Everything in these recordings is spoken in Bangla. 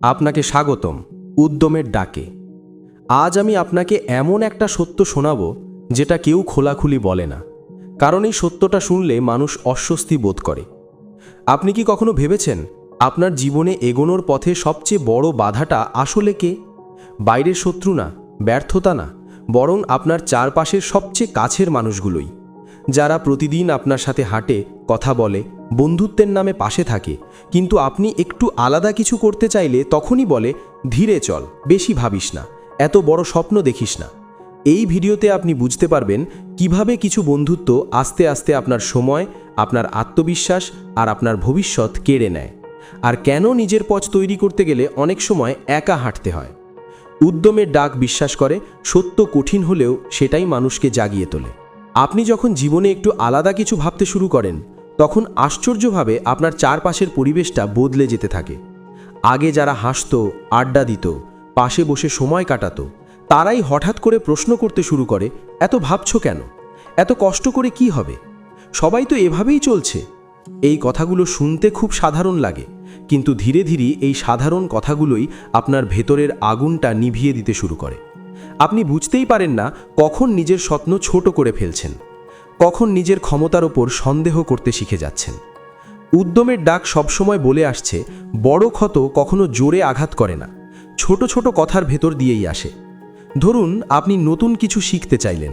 আপনাকে স্বাগতম উদ্যমের ডাকে। আজ আমি আপনাকে এমন একটা সত্য শোনাব যেটা কেউ খোলাখুলি বলে না, কারণ এই সত্যটা শুনলে মানুষ অস্বস্তি বোধ করে। আপনি কি কখনো ভেবেছেন আপনার জীবনে এগোনোর পথে সবচেয়ে বড় বাধাটা আসলে কে? বাইরের শত্রু না, ব্যর্থতা না, বরং আপনার চারপাশের সবচেয়ে কাছের মানুষগুলোই, যারা প্রতিদিন আপনার সাথে হাঁটে কথা বলে, বন্ধুত্বের নামে পাশে থাকে। কিন্তু আপনি একটু আলাদা কিছু করতে চাইলে তখনই বলে, ধীরে চল, বেশি ভাবিস না, এত বড় স্বপ্ন দেখিস না। এই ভিডিওতে আপনি বুঝতে পারবেন কীভাবে কিছু বন্ধুত্ব আস্তে আস্তে আপনার সময়, আপনার আত্মবিশ্বাস আর আপনার ভবিষ্যৎ কেড়ে নেয়। আর কেন নিজের পথ তৈরি করতে গেলে অনেক সময় একা হাঁটতে হয়? উদ্যমের ডাক বিশ্বাস করে, সত্য কঠিন হলেও সেটাই মানুষকে জাগিয়ে তোলে। আপনি যখন জীবনে একটু আলাদা কিছু ভাবতে শুরু করেন তখন আশ্চর্যভাবে আপনার চারপাশের পরিবেশটা বদলে যেতে থাকে। আগে যারা হাসত, আড্ডা দিত, পাশে বসে সময় কাটাতো, তারাই হঠাৎ করে প্রশ্ন করতে শুরু করে, এত ভাবছ কেন? এত কষ্ট করে কি হবে? সবাই তো এভাবেই চলছে। এই কথাগুলো শুনতে খুব সাধারণ লাগে, কিন্তু ধীরে ধীরে এই সাধারণ কথাগুলোই আপনার ভেতরের আগুনটা নিভিয়ে দিতে শুরু করে। আপনি বুঝতেই পারেন না কখন নিজের স্বপ্ন ছোট করে ফেলছেন। কখন নিজের ক্ষমতার ওপর সন্দেহ করতে শিখে যাচ্ছেন। উদ্যমের ডাক সবসময় বলে আসছে, বড় ক্ষত কখনো জোরে আঘাত করে না, ছোট ছোট কথার ভেতর দিয়েই আসে। ধরুন, আপনি নতুন কিছু শিখতে চাইলেন,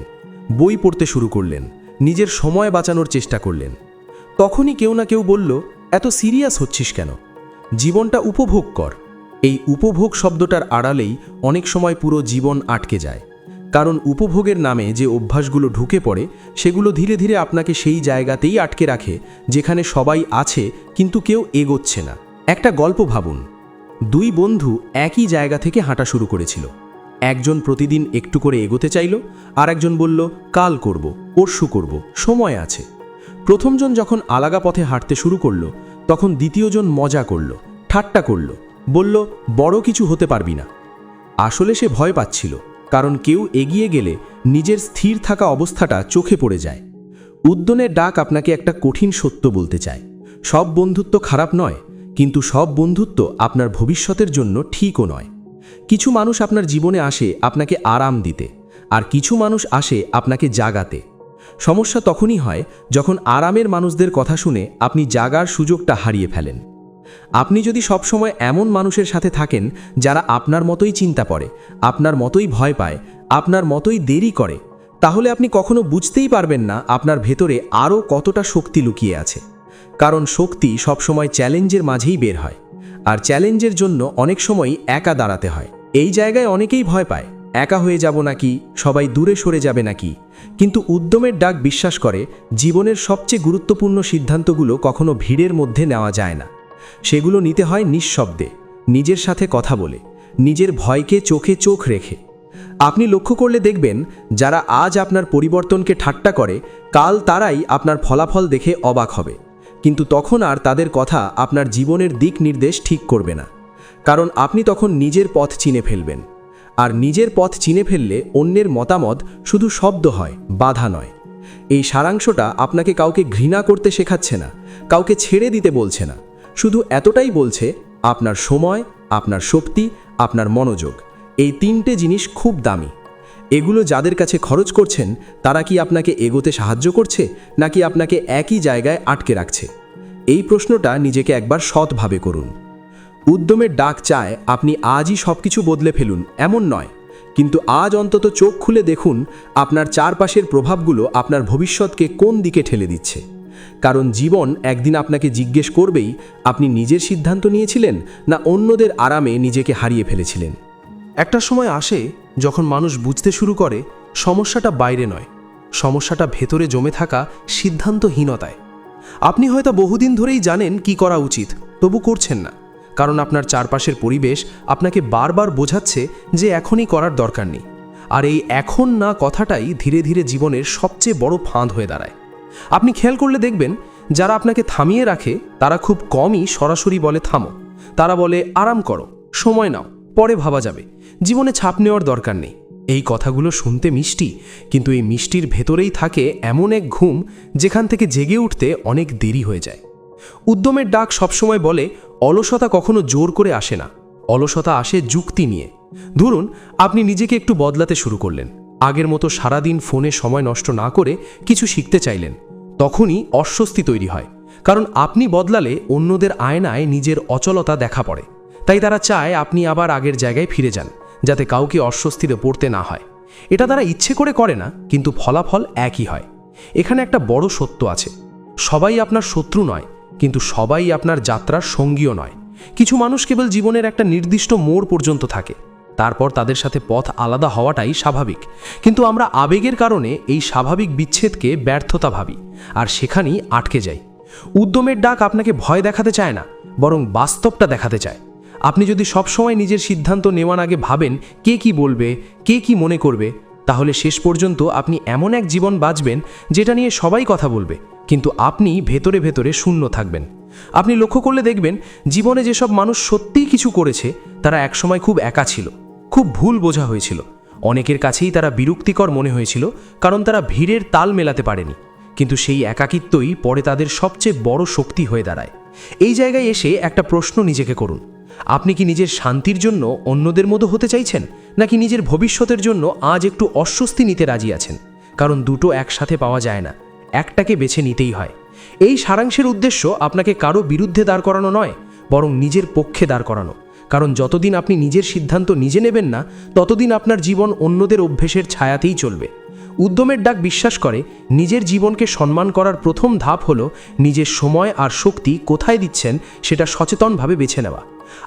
বই পড়তে শুরু করলেন, নিজের সময় বাঁচানোর চেষ্টা করলেন। তখনই কেউ না কেউ বলল, এত সিরিয়াস হচ্ছিস কেন? জীবনটা উপভোগ কর। এই উপভোগ শব্দটার আড়ালেই অনেক সময় পুরো জীবন আটকে যায়। কারণ উপভোগের নামে যে অভ্যাসগুলো ঢুকে পড়ে, সেগুলো ধীরে ধীরে আপনাকে সেই জায়গাতেই আটকে রাখে, যেখানে সবাই আছে কিন্তু কেউ এগোচ্ছে না। একটা গল্প ভাবুন। দুই বন্ধু একই জায়গা থেকে হাঁটা শুরু করেছিল। একজন প্রতিদিন একটু করে এগোতে চাইল আর একজন বলল, কাল করব, পরশু করব, সময় আছে। প্রথমজন যখন আলাগা পথে হাঁটতে শুরু করল, তখন দ্বিতীয়জন মজা করল, ঠাট্টা করল, বলল, বড় কিছু হতে পারবি না। আসলে সে ভয় পাচ্ছিল। কারণ কেউ এগিয়ে গেলে নিজের স্থির থাকা অবস্থাটা চোখে পড়ে যায়। উদ্যনের ডাক আপনাকে একটা কঠিন সত্য বলতে চায়। সব বন্ধুত্ব খারাপ নয়, কিন্তু সব বন্ধুত্ব আপনার ভবিষ্যতের জন্য ঠিকও নয়। কিছু মানুষ আপনার জীবনে আসে আপনাকে আরাম দিতে, আর কিছু মানুষ আসে আপনাকে জাগাতে। সমস্যা তখনই হয় যখন আরামের মানুষদের কথা শুনে আপনি জাগার সুযোগটা হারিয়ে ফেলেন। আপনি যদি সবসময় এমন মানুষের সাথে থাকেন যারা আপনার মতোই চিন্তা করে, আপনার মতোই ভয় পায়, আপনার মতোই দেরি করে, তাহলে আপনি কখনো বুঝতেই পারবেন না আপনার ভেতরে আরও কতটা শক্তি লুকিয়ে আছে। কারণ শক্তি সবসময় চ্যালেঞ্জের মাঝেই বের হয়, আর চ্যালেঞ্জের জন্য অনেক সময়ই একা দাঁড়াতে হয়। এই জায়গায় অনেকেই ভয় পায়, একা হয়ে যাব নাকি, সবাই দূরে সরে যাবে নাকি? কিন্তু উদ্যমের ডাক বিশ্বাস করে, জীবনের সবচেয়ে গুরুত্বপূর্ণ সিদ্ধান্তগুলো কখনো ভিড়ের মধ্যে নেওয়া যায় না। সেগুলো নিতে হয় নিঃশব্দে, নিজের সাথে কথা বলে, নিজের ভয়কে চোখে চোখ রেখে। আপনি লক্ষ্য করলে দেখবেন, যারা আজ আপনার পরিবর্তনকে ঠাট্টা করে, কাল তারাই আপনার ফলাফল দেখে অবাক হবে। কিন্তু তখন আর তাদের কথা আপনার জীবনের দিক নির্দেশ ঠিক করবে না। কারণ আপনি তখন নিজের পথ চিনে ফেলবেন। আর নিজের পথ চিনে ফেললে অন্যের মতামত শুধু শব্দ হয়, বাধা নয়। এই সারাংশটা আপনাকে কাউকে ঘৃণা করতে শেখাচ্ছে না, কাউকে ছেড়ে দিতে বলছে না। শুধু এতটাই বলছে, আপনার সময়, আপনার শক্তি, আপনার মনোযোগ, এই তিনটে জিনিস খুব দামি। এগুলো যাদের কাছে খরচ করছেন, তারা কি আপনাকে এগোতে সাহায্য করছে, নাকি আপনাকে একই জায়গায় আটকে রাখছে? এই প্রশ্নটা নিজেকে একবার সৎভাবে করুন। উদ্যমের ডাক চায়, আপনি আজই সব কিছু বদলে ফেলুন, এমন নয়। কিন্তু আজ অন্তত চোখ খুলে দেখুন, আপনার চারপাশের প্রভাবগুলো আপনার ভবিষ্যৎকে কোন দিকে ঠেলে দিচ্ছে। কারণ জীবন একদিন আপনাকে জিজ্ঞেস করবেই, আপনি নিজের সিদ্ধান্ত নিয়েছিলেন না অন্যদের আরামে নিজেকে হারিয়ে ফেলেছিলেন? একটা সময় আসে যখন মানুষ বুঝতে শুরু করে, সমস্যাটা বাইরে নয়। সমস্যাটা ভেতরে জমে থাকা সিদ্ধান্তহীনতায়। আপনি হয়তো বহুদিন ধরেই জানেন কি করা উচিত, তবু করছেন না। কারণ আপনার চারপাশের পরিবেশ আপনাকে বারবার বোঝাচ্ছে যে এখনই করার দরকার নেই। আর এই এখন না কথাটাই ধীরে ধীরে জীবনের সবচেয়ে বড় ফাঁদ হয়ে দাঁড়ায়। আপনি খেয়াল করলে দেখবেন, যারা আপনাকে থামিয়ে রাখে, তারা খুব কমই সরাসরি বলে, থামো। তারা বলে, আরাম করো, সময় নাও, পরে ভাবা যাবে। জীবনে ছাপ নেওয়ার দরকার নেই। এই কথাগুলো শুনতে মিষ্টি, কিন্তু এই মিষ্টির ভেতরেই থাকে এমন এক ঘুম, যেখান থেকে জেগে উঠতে অনেক দেরি হয়ে যায়। উদ্যমের ডাক সবসময় বলে, অলসতা কখনো জোর করে আসে না। অলসতা আসে যুক্তি নিয়ে। ধরুন, আপনি নিজেকে একটু বদলাতে শুরু করলেন। আগের মতো সারাদিন ফোনে সময় নষ্ট না করে কিছু শিখতে চাইলেন। তখনই অস্বস্তি তৈরি হয়, কারণ আপনি বদলালে অন্যদের আয়নায় নিজের অচলতা দেখা পড়ে। তাই তারা চায় আপনি আবার আগের জায়গায় ফিরে যান, যাতে কাউকে অস্বস্তিতে পড়তে না হয়। এটা তারা ইচ্ছে করে করে না, কিন্তু ফলাফল একই হয়। এখানে একটা বড় সত্য আছে। সবাই আপনার শত্রু নয়, কিন্তু সবাই আপনার যাত্রার সঙ্গীও নয়। কিছু মানুষ কেবল জীবনের একটা নির্দিষ্ট মোড় পর্যন্ত থাকে। তারপর তাদের সাথে পথ আলাদা হওয়াটাই স্বাভাবিক। কিন্তু আমরা আবেগের কারণে এই স্বাভাবিক বিচ্ছেদকে ব্যর্থতা ভাবি, আর সেখানেই আটকে যাই। উদ্যমের ডাক আপনাকে ভয় দেখাতে চায় না, বরং বাস্তবটা দেখাতে চায়। আপনি যদি সবসময় নিজের সিদ্ধান্ত নেওয়ার আগে ভাবেন, কে কি বলবে, কে কি মনে করবে, তাহলে শেষ পর্যন্ত আপনি এমন এক জীবন বাঁচবেন, যেটা নিয়ে সবাই কথা বলবে, কিন্তু আপনি ভেতরে ভেতরে শূন্য থাকবেন। আপনি লক্ষ্য করলে দেখবেন, জীবনে যেসব মানুষ সত্যিই কিছু করেছে, তারা একসময় খুব একা ছিল। খুব ভুল বোঝা হয়েছিল। অনেকের কাছেই তারা বিরক্তিকর মনে হয়েছিল, কারণ তারা ভিড়ের তাল মেলাতে পারেনি। কিন্তু সেই একাকিত্বই পরে তাদের সবচেয়ে বড় শক্তি হয়ে দাঁড়ায়। এই জায়গায় এসে একটা প্রশ্ন নিজেকে করুন। আপনি কি নিজের শান্তির জন্য অন্যদের মতো হতে চাইছেন, নাকি নিজের ভবিষ্যতের জন্য আজ একটু অস্বস্তি নিতে রাজি আছেন? কারণ দুটো একসাথে পাওয়া যায় না, একটাকে বেছে নিতেই হয়। এই সারাংশের উদ্দেশ্য আপনাকে কারও বিরুদ্ধে দাঁড় করানো নয়, বরং নিজের পক্ষে দাঁড় করানো। কারণ যতদিন আপনি নিজের সিদ্ধান্ত নিজে নেবেন না, ততদিন আপনার জীবন অন্যদের অভ্যেসের ছায়াতেই চলবে। উদ্যমের ডাক বিশ্বাস করে, নিজের জীবনকে সম্মান করার প্রথম ধাপ হল নিজের সময় আর শক্তি কোথায় দিচ্ছেন সেটা সচেতনভাবে বেছে নেওয়া।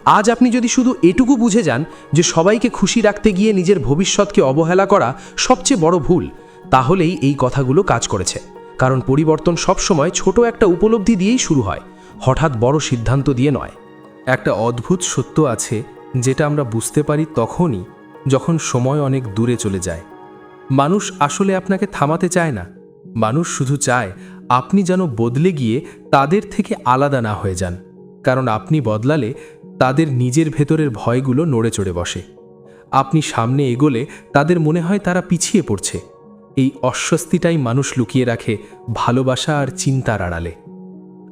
আজ আপনি যদি শুধু এটুকু বুঝে যান যে সবাইকে খুশি রাখতে গিয়ে নিজের ভবিষ্যৎকে অবহেলা করা সবচেয়ে বড় ভুল, তাহলেই এই কথাগুলো কাজ করেছে। কারণ পরিবর্তন সবসময় ছোট একটা উপলব্ধি দিয়েই শুরু হয়, হঠাৎ বড় সিদ্ধান্ত দিয়ে নয়। একটা অদ্ভুত সত্য আছে যেটা আমরা বুঝতে পারি তখনই যখন সময় অনেক দূরে চলে যায়। মানুষ আসলে আপনাকে থামাতে চায় না। মানুষ শুধু চায় আপনি যেন বদলে গিয়ে তাদের থেকে আলাদা না হয়ে যান। কারণ আপনি বদলালে তাদের নিজের ভেতরের ভয়গুলো নড়ে চড়ে বসে। আপনি সামনে এগোলে তাদের মনে হয় তারা পিছিয়ে পড়ছে। এই অস্বস্তিটাই মানুষ লুকিয়ে রাখে ভালোবাসা আর চিন্তার আড়ালে।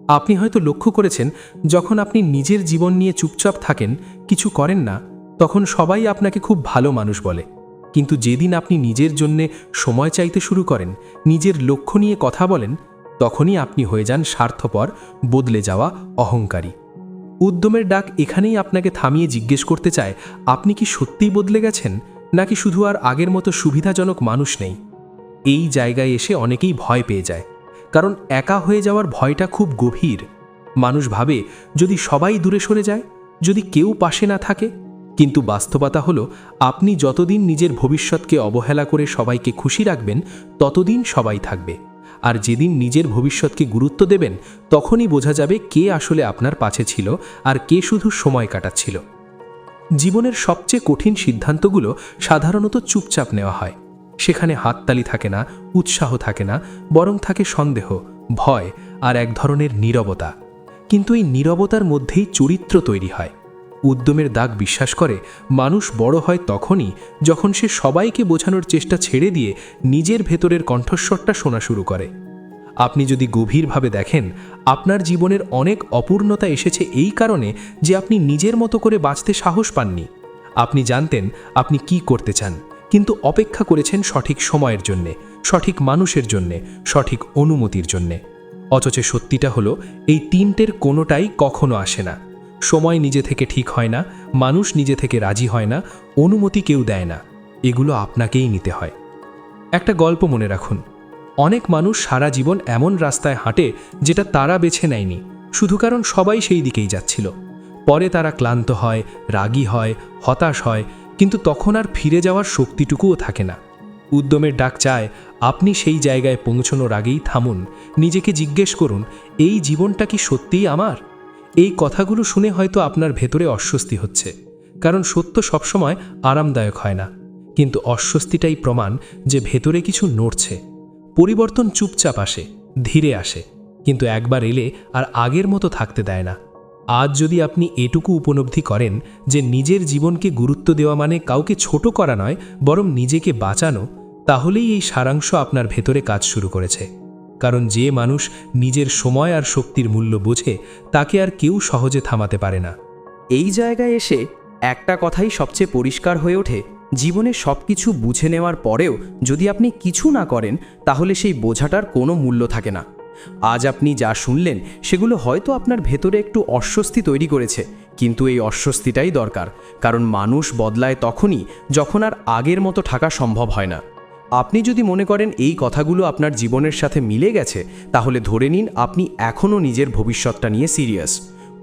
আপনি হয়তো লক্ষ্য করেছেন, যখন আপনি নিজের জীবন নিয়ে চুপচাপ থাকেন, কিছু করেন না, তখন সবাই আপনাকে খুব ভালো মানুষ বলে। কিন্তু যেদিন আপনি নিজের জন্যে সময় চাইতে শুরু করেন, নিজের লক্ষ্য নিয়ে কথা বলেন, তখনই আপনি হয়ে যান স্বার্থপর, বদলে যাওয়া অহংকারী। উদ্যমের ডাক এখানেই আপনাকে থামিয়ে জিজ্ঞেস করতে চায়, আপনি কি সত্যিই বদলে গেছেন? নাকি শুধু আর আগের মতো সুবিধাজনক মানুষ নেই? এই জায়গায় এসে অনেকেই ভয় পেয়ে যায়। কারণ একা হয়ে যাওয়ার ভয়টা খুব গভীর। মানুষ ভাবে, যদি সবাই দূরে সরে যায়, যদি কেউ পাশে না থাকে, কিন্তু বাস্তবতা হলো, আপনি যতদিন নিজের ভবিষ্যৎকে অবহেলা করে সবাইকে খুশি রাখবেন, ততদিন সবাই থাকবে। আর যেদিন নিজের ভবিষ্যৎকে গুরুত্ব দেবেন, তখনই বোঝা যাবে কে আসলে আপনার পাশে ছিল আর কে শুধু সময় কাটাচ্ছিল। জীবনের সবচেয়ে কঠিন সিদ্ধান্তগুলো সাধারণত চুপচাপ নেওয়া হয়। সেখানে হাততালি থাকে না, উৎসাহ থাকে না, বরং থাকে সন্দেহ, ভয় আর এক ধরনের নীরবতা। কিন্তু এই নীরবতার মধ্যেই চরিত্র তৈরি হয়। উদ্যমের দাগ বিশ্বাস করে, মানুষ বড় হয় তখনই যখন সে সবাইকে বোঝানোর চেষ্টা ছেড়ে দিয়ে নিজের ভেতরের কণ্ঠস্বরটা শোনা শুরু করে। আপনি যদি গভীরভাবে দেখেন, আপনার জীবনের অনেক অপূর্ণতা এসেছে এই কারণে যে আপনি নিজের মতো করে বাঁচতে সাহস পাননি। আপনি জানতেন আপনি কি করতে চান। কিন্তু অপেক্ষা করেছেন সঠিক সময়ের জন্যে, সঠিক মানুষের জন্যে, সঠিক অনুমতির জন্যে। অথচ সত্যিটা হলো, এই তিনটের কোনোটাই কখনো আসে না। সময় নিজে থেকে ঠিক হয় না, মানুষ নিজে থেকে রাজি হয় না, অনুমতি কেউ দেয় না। এগুলো আপনাকেই নিতে হয়। একটা গল্প মনে রাখুন। অনেক মানুষ সারা জীবন এমন রাস্তায় হাঁটে, যেটা তারা বেছে নেয়নি। শুধু কারণ সবাই সেই দিকেই যাচ্ছিল। পরে তারা ক্লান্ত হয়, রাগী হয়, হতাশ হয় কিন্তু তখন আর ফিরে যাওয়ার শক্তিটুকুও থাকে না। উদ্যমের ডাক চায়, আপনি সেই জায়গায় পৌঁছনোর আগেই থামুন। নিজেকে জিজ্ঞেস করুন, এই জীবনটা কি সত্যিই আমার? এই কথাগুলো শুনে হয়তো আপনার ভেতরে অস্বস্তি হচ্ছে, কারণ সত্য সবসময় আরামদায়ক হয় না। কিন্তু অস্বস্তিটাই প্রমাণ যে ভেতরে কিছু নড়ছে। পরিবর্তন চুপচাপ আসে, ধীরে আসে, কিন্তু একবার এলে আর আগের মতো থাকতে দেয় না। আজ যদি আপনি এটুকু উপলব্ধি করেন যে নিজের জীবনকে গুরুত্ব দেওয়া মানে কাউকে ছোট করা নয়, বরং নিজেকে বাঁচানো, তাহলেই এই সারাংশ আপনার ভেতরে কাজ শুরু করেছে। কারণ যে মানুষ নিজের সময় আর শক্তির মূল্য বোঝে, তাকে আর কেউ সহজে থামাতে পারে না। এই জায়গায় এসে একটা কথাই সবচেয়ে পরিষ্কার হয়ে ওঠে, জীবনে সব কিছু বুঝে নেওয়ার পরেও যদি আপনি কিছু না করেন, তাহলে সেই বোঝাটার কোনো মূল্য থাকে না। আজ আপনি যা শুনলেন, সেগুলো হয়তো আপনার ভেতরে একটু অস্বস্তি তৈরি করেছে, কিন্তু এই অস্বস্তিটাই দরকার, কারণ মানুষ বদলায় তখনই যখন আর আগের মতো থাকা সম্ভব হয় না। আপনি যদি মনে করেন এই কথাগুলো আপনার জীবনের সাথে মিলে গেছে, তাহলে ধরে নিন আপনি এখনও নিজের ভবিষ্যৎটা নিয়ে সিরিয়াস।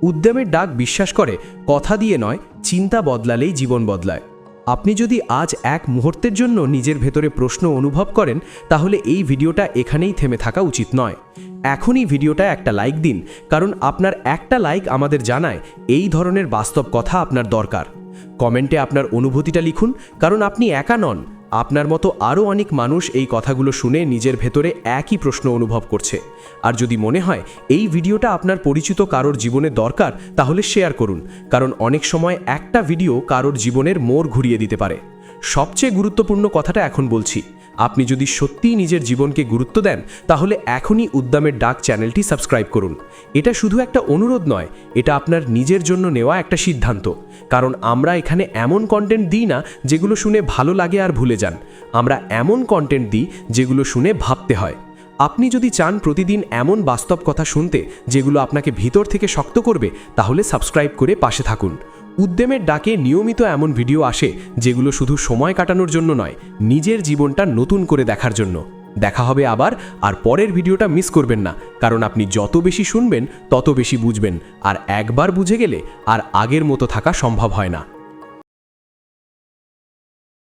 উদ্যমের ডাক বিশ্বাস করে, কথা দিয়ে নয়, চিন্তা বদলালেই জীবন বদলায়। আপনি যদি আজ এক মুহূর্তের জন্য নিজের ভেতরে প্রশ্ন অনুভব করেন, তাহলে এই ভিডিওটা এখানেই থেমে থাকা উচিত নয়। এখনই ভিডিওটা একটা লাইক দিন, কারণ আপনার একটা লাইক আমাদের জানায়, এই ধরনের বাস্তব কথা আপনার দরকার। কমেন্টে আপনার অনুভূতিটা লিখুন, কারণ আপনি একা নন আপনার মতো আরও অনেক মানুষ এই কথাগুলো শুনে নিজের ভেতরে একই প্রশ্ন অনুভব করছে। আর যদি মনে হয় এই ভিডিওটা আপনার পরিচিত কারোর জীবনে দরকার, তাহলে শেয়ার করুন, কারণ অনেক সময় একটা ভিডিও কারোর জীবনের মোড় ঘুরিয়ে দিতে পারে। সবচেয়ে গুরুত্বপূর্ণ কথাটা এখন বলছি আপনি যদি সত্যিই নিজের জীবনকে গুরুত্ব দেন, তাহলে এখনই উদ্দামের ডাক চ্যানেলটি সাবস্ক্রাইব করুন। এটা শুধু একটা অনুরোধ নয়, এটা আপনার নিজের জন্য নেওয়া একটা সিদ্ধান্ত। কারণ আমরা এখানে এমন কন্টেন্ট দিই না, যেগুলো শুনে ভালো লাগে আর ভুলে যান। আমরা এমন কন্টেন্ট দিই, যেগুলো শুনে ভাবতে হয়। আপনি যদি চান প্রতিদিন এমন বাস্তব কথা শুনতে যেগুলো আপনাকে ভিতর থেকে শক্ত করবে, তাহলে সাবস্ক্রাইব করে পাশে থাকুন। উদ্যমের ডাকে নিয়মিত এমন ভিডিও আসে যেগুলো শুধু সময় কাটানোর জন্য নয়, নিজের জীবনটা নতুন করে দেখার জন্য। দেখা হবে আবার, আর পরের ভিডিওটা মিস করবেন না, কারণ আপনি যত বেশি শুনবেন, তত বেশি বুঝবেন, আর একবার বুঝে গেলে আর আগের মতো থাকা সম্ভব হয় না।